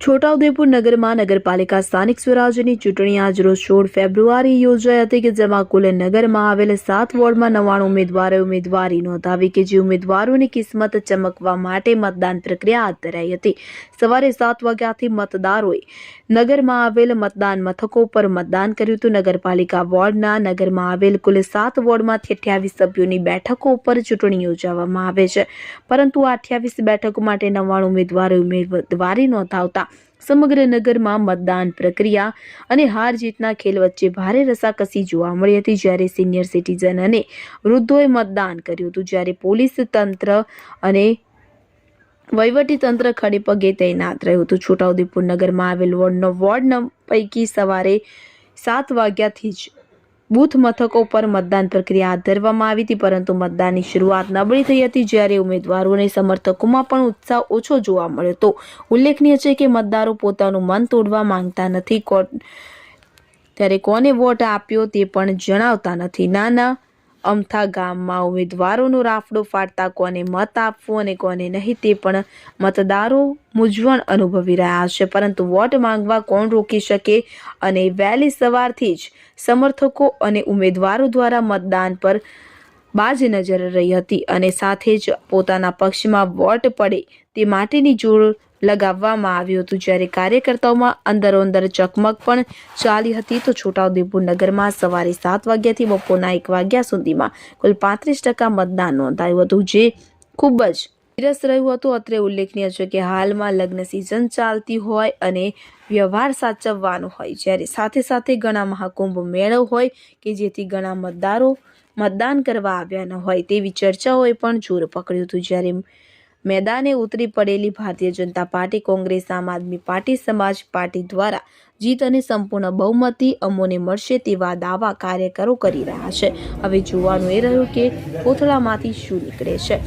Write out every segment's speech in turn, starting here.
છોટાઉદેપુર નગરમાં નગરપાલિકા સ્થાનિક સ્વરાજ્યની ચૂંટણી આજરોજ સોળ ફેબ્રુઆરી યોજાઈ હતી કે જેમાં કુલ નગરમાં આવેલ સાત વોર્ડમાં નવાણું ઉમેદવારે ઉમેદવારી નોંધાવી કે જે ઉમેદવારોની કિસ્મત ચમકવા માટે મતદાન પ્રક્રિયા હાથ ધરાઈ હતી. સવારે સાત વાગ્યાથી મતદારોએ નગરમાં આવેલ મતદાન મથકો પર મતદાન કર્યું હતું. નગરપાલિકા વોર્ડના નગરમાં આવેલ કુલ સાત વોર્ડમાંથી અઠ્યાવીસ સભ્યોની બેઠકો ઉપર ચૂંટણી યોજવામાં આવે છે. પરંતુ આ અઠ્યાવીસ બેઠકો માટે નવ્વાણું ઉમેદવારે ઉમેદવારી નોંધાવતા સમગ્ર નગરમાં મતદાન પ્રક્રિયા અને હાર જીતના ખેલ વચ્ચે ભારે રસાકસી જોવા મળી હતી જ્યારે સિનિયર સિટીઝન અને વૃદ્ધોએ મતદાન કર્યું હતું. જ્યારે પોલીસ તંત્ર અને વહીવટી તંત્ર ખડે પગે તૈનાત રહ્યું હતું. છોટાઉદેપુર નગરમાં આવેલ વોર્ડનો વોર્ડ પૈકી સવારે સાત વાગ્યાથી જ બૂથ મથકો પર મતદાન પ્રક્રિયા હાથ ધરવામાં આવી હતી, પરંતુ મતદાનની શરૂઆત નબળી થઈ હતી, જ્યારે ઉમેદવારોને સમર્થકોમાં પણ ઉત્સાહ ઓછો જોવા મળ્યો હતો. ઉલ્લેખનીય છે કે મતદારો પોતાનું મન તોડવા માંગતા નથી ત્યારે કોને વોટ આપ્યો તે પણ જણાવતા નથી. નાના અમથા ગામમાં ઉમેદવારોનો રાફડો ફાટતા કોને મત આપવો અને કોને નહીં તે પણ મતદારો મૂંઝવણ અનુભવી રહ્યા છે. પરંતુ વોટ માંગવા કોણ રોકી શકે? અને વહેલી સવારથી જ સમર્થકો અને ઉમેદવારો દ્વારા મતદાન પર બાજ નજર રહી હતી અને સાથે જ પોતાના પક્ષમાં વોટ પડે તે માટેની જોર લગાવવામાં આવ્યું હતું જ્યારે કાર્યકર્તાઓમાં અંદરોઅંદર ચકમક પણ ચાલી હતી તો છોટાઉદેપુર નગરમાં સવારે સાત વાગ્યાથી બપોરના એક વાગ્યા સુધીમાં કુલ પાંત્રીસ ટકા મતદાન નોંધાયું હતું, જે ખૂબ જ નિરસ રહ્યું હતું. અત્રે ઉલ્લેખનીય છે કે હાલમાં લગ્ન સિઝન ચાલતી હોય અને વ્યવહાર સાચવવાનો હોય, જ્યારે સાથે સાથે ઘણા મહાકુંભ મેળો હોય કે જેથી ઘણા મતદારો મતદાન કરવા આવ્યા ન હોય તેવી ચર્ચાઓએ પણ જોર પકડ્યું હતું. જ્યારે મેદાને ઉતરી પડેલી ભારતીય જનતા પાર્ટી, કોંગ્રેસ, આમ આદમી પાર્ટી, સમાજ પાર્ટી દ્વારા જીત અને સંપૂર્ણ બહુમતી અમોને મળશે તેવા દાવા કાર્યકરો કરી રહ્યા છે. હવે જોવાનું એ રહ્યું કે કોથળામાંથી શું નીકળે છે?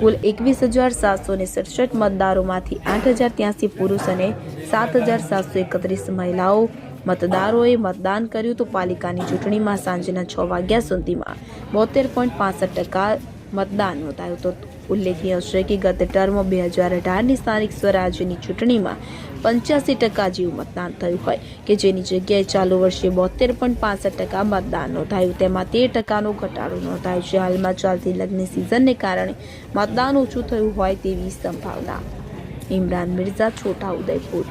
કુલ એકવીસ હજાર સાતસો ને સડસઠ મતદારોમાંથી આઠ હજાર ત્યાંસી પુરુષ અને સાત હજાર સાતસો એકત્રીસ મહિલાઓ મતદારોએ મતદાન કર્યું તો પાલિકાની ચૂંટણીમાં સાંજના છ વાગ્યા સુધીમાં બોતેર પોઈન્ટ પાસઠ ટકા મતદાન નોંધાયું તો ઉલ્લેખનીય છે કે ગત ટર્મ બે હજાર અઢારની સ્થાનિક સ્વરાજ્યની ચૂંટણીમાં પંચ્યાસી ટકા જેવું મતદાન થયું હોય કે જેની જગ્યાએ ચાલુ વર્ષે બોતેર પોઈન્ટ પાસઠ ટકા મતદાન નોંધાયું. તેમાં તેર ટકાનો ઘટાડો નોંધાયો છે. હાલમાં ચાલતી લગ્ન સિઝનને કારણે મતદાન ઓછું થયું હોય તેવી સંભાવના. ઇમરાન મિર્ઝા, છોટા ઉદયપુર.